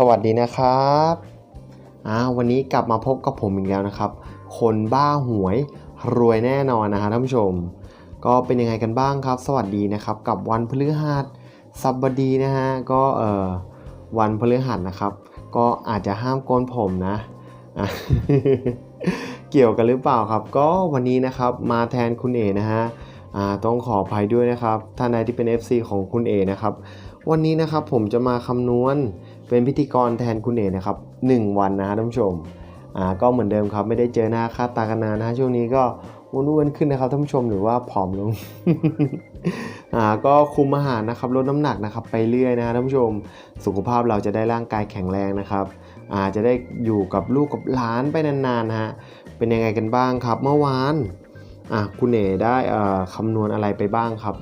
สวัสดีนะครับอ่าวันนี้กลับมาพบกับผมอีกแล้วนะครับ คนบ้าหวยรวยแน่นอนนะฮะท่านผู้ชม ก็เป็นยังไงกันบ้างครับ สวัสดีนะครับ กับวันพฤหัสสัปดีนะฮะก็เอ่อวันพฤหัสนะครับ ก็อาจจะห้ามโกนผมนะอะเกี่ยวกันหรือเปล่าครับ ก็วันนี้นะครับมาแทนคุณเอนะฮะอ่าต้องขออภัยด้วยนะครับท่านใดที่เป็น FC ของคุณเอนะครับ วันนี้นะครับผมจะมาคำนวณ เป็นพิธีกรแทนคุณเอกนะครับ 1 วันนะฮะท่านผู้ชมอ่าก็เหมือนเดิมครับไม่ได้เจอหน้าค่าตากันนานนะช่วงนี้ก็อ้วนๆขึ้นนะครับท่านผู้ชมหรือว่าผอมลงอ่าก็คุมอาหารนะครับลดน้ำหนักนะครับไปเรื่อยนะฮะท่านผู้ชม สุขภาพเราจะได้ร่างกายแข็งแรงนะครับอาจะได้อยู่กับลูกกับหลานไปนานๆฮะเป็นยังไงกันบ้างครับเมื่อวานอะคุณเอกได้อ่าคำนวณอะไรไปบ้างครับ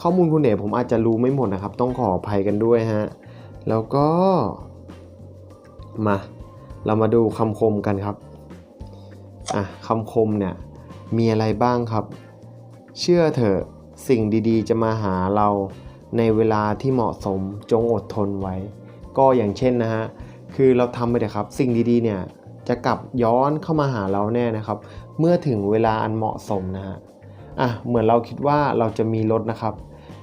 ข้อมูลคุณเอกผมอาจจะรู้ไม่หมดนะครับ ต้องขออภัยกันด้วยฮะ แล้วก็ มา เรามาดูคำคมกันครับ อะคำคมเนี่ย มีอะไรบ้างครับ เชื่อเถอะสิ่งดีๆ จะมาหาเราในเวลาที่เหมาะสมจงอดทนไว้ ก็อย่างเช่นนะฮะ คือเราทำไปเถอะครับ สิ่งดีๆ เนี่ยจะกลับย้อนเข้ามาหาเราแน่นะครับ เมื่อถึงเวลาอันเหมาะสมนะฮะ อะ เหมือนเราคิดว่าเราจะมีรถนะครับ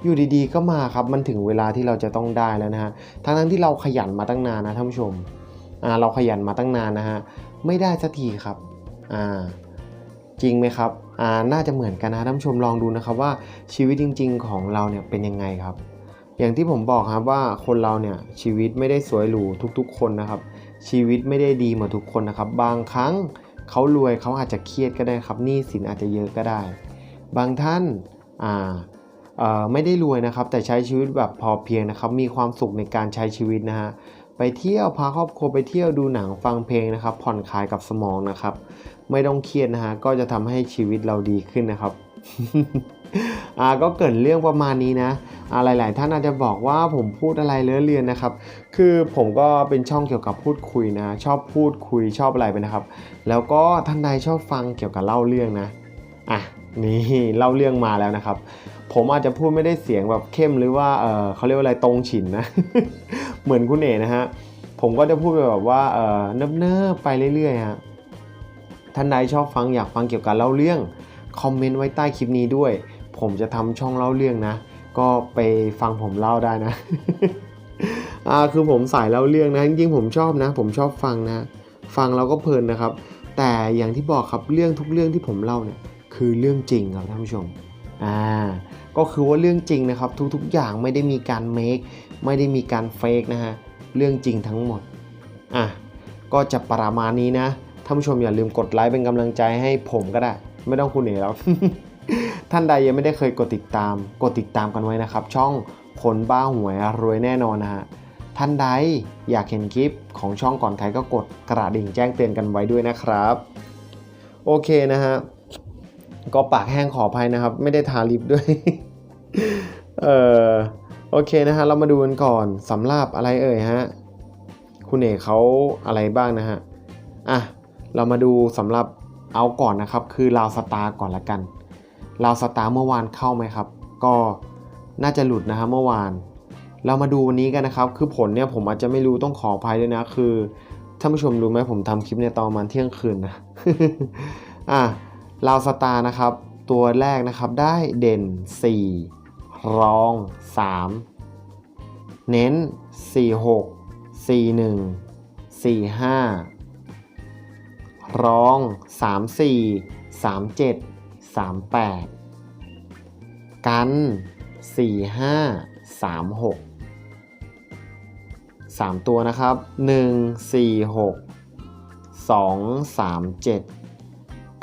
อยู่ดีๆก็มาครับมันถึงเวลาที่เราจะต้องได้แล้วนะฮะทั้งทั้งที่เราขยันมาตั้งนานนะท่านผู้ชมอ่าเราขยันมาตั้งนานนะฮะไม่ได้สักทีครับอ่าจริงไหมครับอ่าน่าจะเหมือนกันนะท่านผู้ชมลองดูนะครับว่าชีวิตจริง ๆ ของเราเนี่ยเป็นยังไงครับ อย่างที่ผมบอกครับว่าคนเราเนี่ยชีวิตไม่ได้สวยหรูทุก ๆ คนนะครับ ชีวิตไม่ได้ดีหมดทุกคนนะครับ บางครั้งเขารวยเขาอาจจะเครียดก็ได้ครับหนี้สินอาจจะเยอะก็ได้ บางท่านอ่า ไม่ได้รวยนะครับ แต่ใช้ชีวิตแบบพอเพียงนะครับ มีความสุขในการใช้ชีวิตนะฮะไปเที่ยวพาครอบครัวไปเที่ยวดูหนังฟังเพลงนะครับ ผ่อนคลายกับสมองนะครับ ไม่ต้องเครียดนะฮะก็จะทำให้ชีวิตเราดีขึ้นนะครับอ่าก็เกิดเรื่องประมาณนี้นะอ่าหลาย ๆ ท่านอาจจะบอกว่าผมพูดอะไรเลอะเลือนนะครับ คือผมก็เป็นช่องเกี่ยวกับพูดคุยนะ ชอบพูดคุยชอบอะไรไปนะครับ แล้วก็ท่านใดชอบฟังเกี่ยวกับเล่าเรื่องนะอะนี่เล่าเรื่องมาแล้วนะครับ ผมอาจจะพูดไม่ได้เสียงแบบเข้มหรือว่าเออเขาเรียกว่าอะไรตรงฉินนะ เหมือนคุณเอ๋นะฮะ ผมก็จะพูดแบบว่าเออเนิบๆไปเรื่อยๆฮะ ท่านใดชอบฟังอยากฟังเกี่ยวกับเล่าเรื่อง คอมเมนต์ไว้ใต้คลิปนี้ด้วย ผมจะทำช่องเล่าเรื่องนะ ก็ไปฟังผมเล่าได้นะ อ่าคือผมสายเล่าเรื่องนะจริงๆผมชอบนะ ผมชอบฟังนะ ฟังเราก็เพลินนะครับ แต่อย่างที่บอกครับเรื่องทุกเรื่องที่ผมเล่าเนี่ยคือเรื่องจริงครับท่านผู้ชม อ่าก็คือว่าเรื่องจริงนะครับ ทุกๆอย่างไม่ได้มีการเมคไม่ได้มีการเฟกนะฮะเรื่องจริงทั้งหมดอะก็จะประมาณนี้นะท่านผู้ชมอย่าลืมกดไลค์เป็นกำลังใจให้ผมก็ได้ ไม่ต้องคุณเอ๋แล้ว ท่านใดยังไม่ได้เคยกดติดตาม กดติดตามกันไว้นะครับ ช่องคนบ้าหวยรวยแน่นอนนะฮะท่านใดอยากเห็นคลิปของช่องก่อนใครก็กดกระดิ่งแจ้งเตือนกันไว้ด้วยนะครับ โอเคนะฮะ ก็ปากแห้งขออภัยนะครับ ไม่ได้ทาลิปด้วย เออโอเคนะฮะ เรามาดูกันก่อนสำหรับอะไรเอ่ยฮะ คุณเอกเขาอะไรบ้างนะฮะ อะ เรามาดูสำหรับเอาก่อนนะครับ คือลาวสตาร์ก่อนละกันลาวสตาร์เมื่อวานเข้าไหมครับ ก็น่าจะหลุดนะฮะเมื่อวาน เรามาดูวันนี้กันนะครับ คือผลเนี่ยผมอาจจะไม่รู้ต้องขออภัยด้วยนะ คือท่านผู้ชมรู้ไหมผมทำคลิปเนี่ยตอนประมาณเที่ยงคืนนะ อะ ลาวสตาร์นะครับ ตัวแรกนะครับได้เด่น 4 รอง 3 เน้น 46 41 45 รอง 34 37 38 กัน 45 36 3 ตัวนะครับ 1 4 6 2 3 7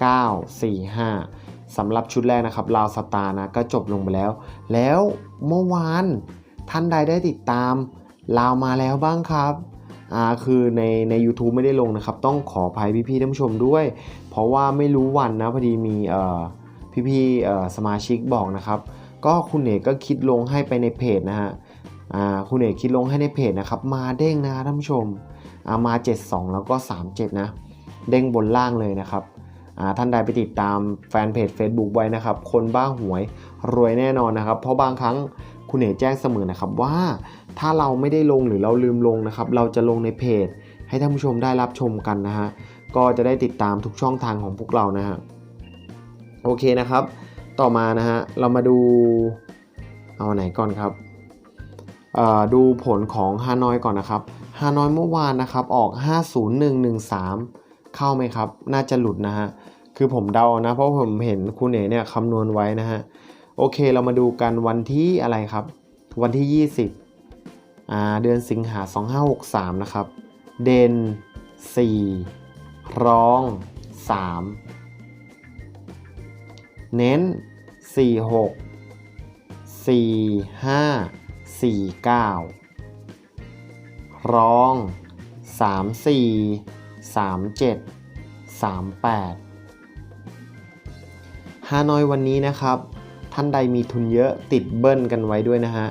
9 4 5สำหรับชุดแรกนะครับลาวสตาร์นะก็จบลงไปแล้ว แล้วเมื่อวานท่านใดได้ติดตามลาวมาแล้วบ้างครับอ่าคือในใน u t u b e ไม่ได้ลงนะครับ ต้องขออภัยพี่ๆท่านผู้ชมด้วย เพราะว่าไม่รู้วันนะพอดีมีเอ่อพี่ๆสมาชิกบอกนะครับ ก็คุณเอกก็คิดลงให้ไปในเพจนะฮะอ่าคุณเอกคิดลงให้ในเพจนะครับ มาเด้งนะท่านผู้ชมอ่ามา 72 แล้วก็ 37 นะ เด้งบนล่างเลยนะครับ ท่านใดไปติดตามแฟนเพจ Facebook ไว้นะครับ คนบ้าหวยรวยแน่นอนนะครับ เพราะบางครั้งคุณเอกแจ้งเสมอนะครับว่าถ้าเราไม่ได้ลงหรือเราลืมลงนะครับ เราจะลงในเพจ ให้ท่านผู้ชมได้รับชมกันนะฮะก็จะได้ติดตามทุกช่องทางของพวกเรานะฮะโอเคนะครับ ต่อมานะฮะเรามาดูเอาไหนก่อนครับดูผลของฮานอยก่อนนะครับฮานอยเมื่อวานนะครับออก 50113เข้าไหมครับ น่าจะหลุดนะฮะ คือผมเดานะ เพราะผมเห็นคุณเอ๋เนี่ยคำนวณไว้นะฮะ โอเคเรามาดูกันวันที่อะไรครับ วันที่ 20อ่าเดือนสิงหา2563 นะครับ เด่น 4 ร้อง 3 เน้น 4 6 4 5 4 9ร้อง 3 4 3 7 3 8 ฮานอยวันนี้นะครับ ท่านใดมีทุนเยอะติดเบิ้ลกันไว้ด้วยนะฮะ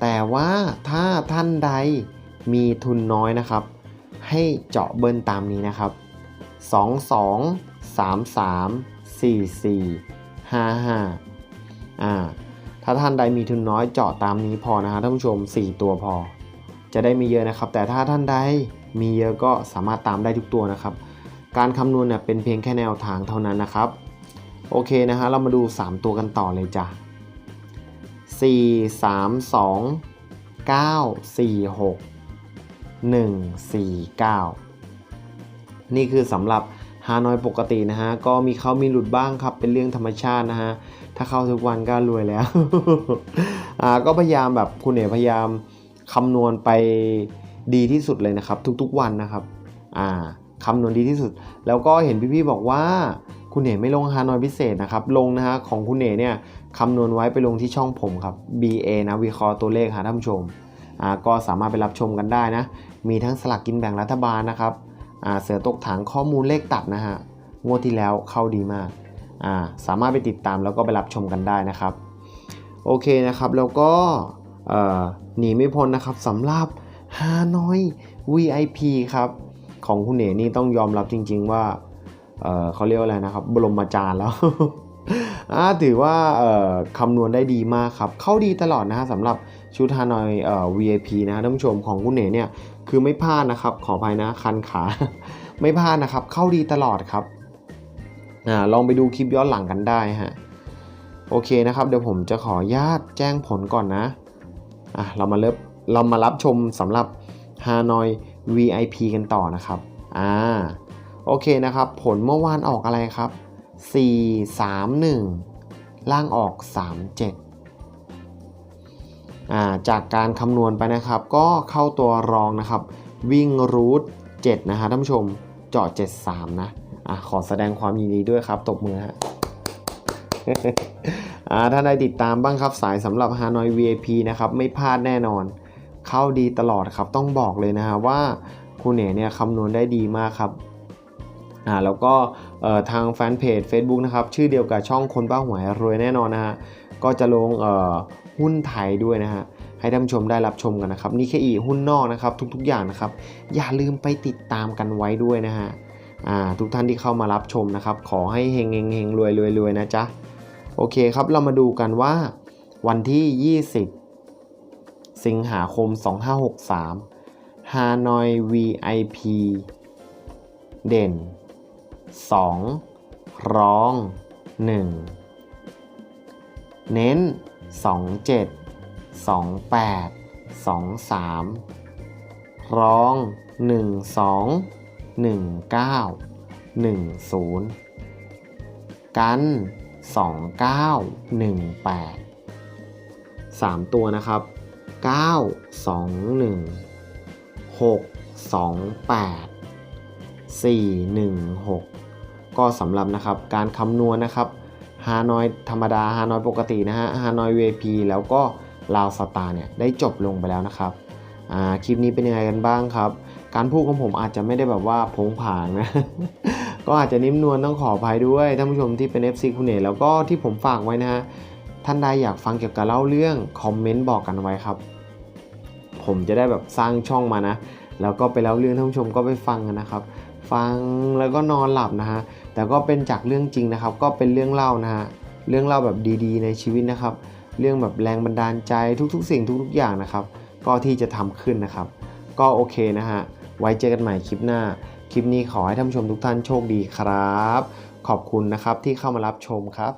แต่ว่าถ้าท่านใดมีทุนน้อยนะครับ ให้เจาะเบิ้ลตามนี้นะครับ 2 2 3 3 4 4 5 5อ่าถ้าท่านใดมีทุนน้อยเจาะตามนี้พอนะฮะท่านผู้ชม 4 ตัวพอ จะได้มีเยอะนะครับ แต่ถ้าท่านใดมีเยอะก็สามารถตามได้ทุกตัวนะครับ การคำนวณเนี่ยเป็นเพียงแค่แนวทางเท่านั้นนะครับ โอเคนะฮะเรามาดู 3 ตัวกันต่อเลยจ้ะ 4 3 2 9 4 6 1 4 9 นี่คือสำหรับฮานอยปกตินะฮะ ก็มีเข้ามีหลุดบ้างครับ เป็นเรื่องธรรมชาตินะฮะ ถ้าเข้าทุกวันก็รวยแล้ว อ่าก็พยายามแบบคุณเอ๋พยายามคำนวณไปดีที่สุดเลยนะครับ ทุกๆวันนะครับ อ่าคำนวณดีที่สุด แล้วก็เห็นพี่ๆบอกว่า คุณเอ๋ไม่ลงฮานอยพิเศษนะครับ ลงนะฮะของคุณเอ๋เนี่ยคำนวณไว้ไปลงที่ช่องผมครับ BA นะวิเคราะห์ตัวเลขหาท่านผู้ชมอ่าก็สามารถไปรับชมกันได้นะ มีทั้งสลากกินแบ่งรัฐบาลนะครับอ่าเสือตกถังข้อมูลเลขตัดนะฮะงวดที่แล้วเข้าดีมากอ่าสามารถไปติดตามแล้วก็ไปรับชมกันได้นะครับ โอเคนะครับแล้วก็เออหนีไม่พ้นนะครับสำหรับฮานอย VIP ครับ ของคุณเอ๋นี่ต้องยอมรับจริง ๆ ว่า เเขาเรียกว่าอะไรนะครับ บรมอาจารย์แล้วถือว่าคำนวณได้ดีมากครับ เข้าดีตลอดนะฮะสำหรับชุดฮานอยเอ่อ VIP นะฮะท่านผู้ชมของคุณเอ๋เนี่ยคือไม่พลาดนะครับ ขออภัยนะคันขา ไม่พลาดนะครับ เข้าดีตลอดครับอ่าลองไปดูคลิปย้อนหลังกันได้ฮะโอเคนะครับ เดี๋ยวผมจะขอญาตแจ้งผลก่อนนะอะเรามาเริ่มเรามารับชมสำหรับ Hanoi VIP กันต่อนะครับอ่า โอเคนะครับ ผลเมื่อวานออกอะไรครับ 4 3 1 ล่างออก 3 7อ่าจากการคำนวณไปนะครับ ก็เข้าตัวรองนะครับ วิ่งรูท7นะฮะท่านผู้ชมเจาะ73 นะอะขอแสดงความยินดีด้วยครับ ตบมือฮะถ้าได้ติดตามบ้างครับสายสำหรับ Hanoi VIP นะครับ ไม่พลาดแน่นอน เข้าดีตลอดครับต้องบอกเลยนะฮะว่าคุณเอ๋เนี่ยคำนวณได้ดีมากครับ อ่าแล้วก็ทางแฟนเพจ Facebook นะครับชื่อเดียวกับช่องคนบ้าหวยรวยแน่นอนนะฮะก็จะลงหุ้นไทยด้วยนะฮะให้ท่านผู้ชมได้รับชมกันนะครับนี่แค่อีหุ้นนอกนะครับทุกๆอย่างนะครับ อย่าลืมไปติดตามกันไว้ด้วยนะฮะอ่าทุกท่านที่เข้ามารับชมนะครับขอให้เฮงเฮงเฮงรวยรวยรวยนะจ๊ะโอเคครับเรามาดูกันว่าวันที่ 20 สิงหาคม 2563 Hanoi VIP เด่น 2 ร้อง 1 เน้น 27 28 23 ร้อง 12 19 10 กัน 2918 3 ตัวนะครับ 921 628 416 ก็สำหรับนะครับการคำนวณนะครับฮานอยธรรมดาฮานอยปกตินะฮะฮานอย VIP แล้วก็ลาวสตาร์เนี่ยได้จบลงไปแล้วนะครับคลิปนี้เป็นยังไงกันบ้างครับ การพูดของผมอาจจะไม่ได้แบบว่าผงผางนะ ก็อาจจะนิ่มนวลต้องขออภัยด้วยท่านผู้ชมที่เป็น FC คุณเอกแล้วก็ที่ผมฝากไว้นะฮะท่านใดอยากฟังเกี่ยวกับเล่าเรื่องคอมเมนต์บอกกันไว้ครับ ผมจะได้แบบสร้างช่องมานะ แล้วก็ไปเล่าเรื่องท่านผู้ชมก็ไปฟังกันนะครับ ฟังแล้วก็นอนหลับนะฮะแต่ก็เป็นจากเรื่องจริงนะครับ ก็เป็นเรื่องเล่านะฮะเรื่องเล่าแบบดีๆ ในชีวิตนะครับ เรื่องแบบแรงบันดาลใจทุกๆ สิ่งทุกๆ อย่างนะครับ ก็ที่จะทำขึ้นนะครับ ก็โอเคนะฮะไว้เจอกันใหม่คลิปหน้า คลิปนี้ขอให้ท่านผู้ชมทุกท่านโชคดีครับ ขอบคุณนะครับที่เข้ามารับชมครับ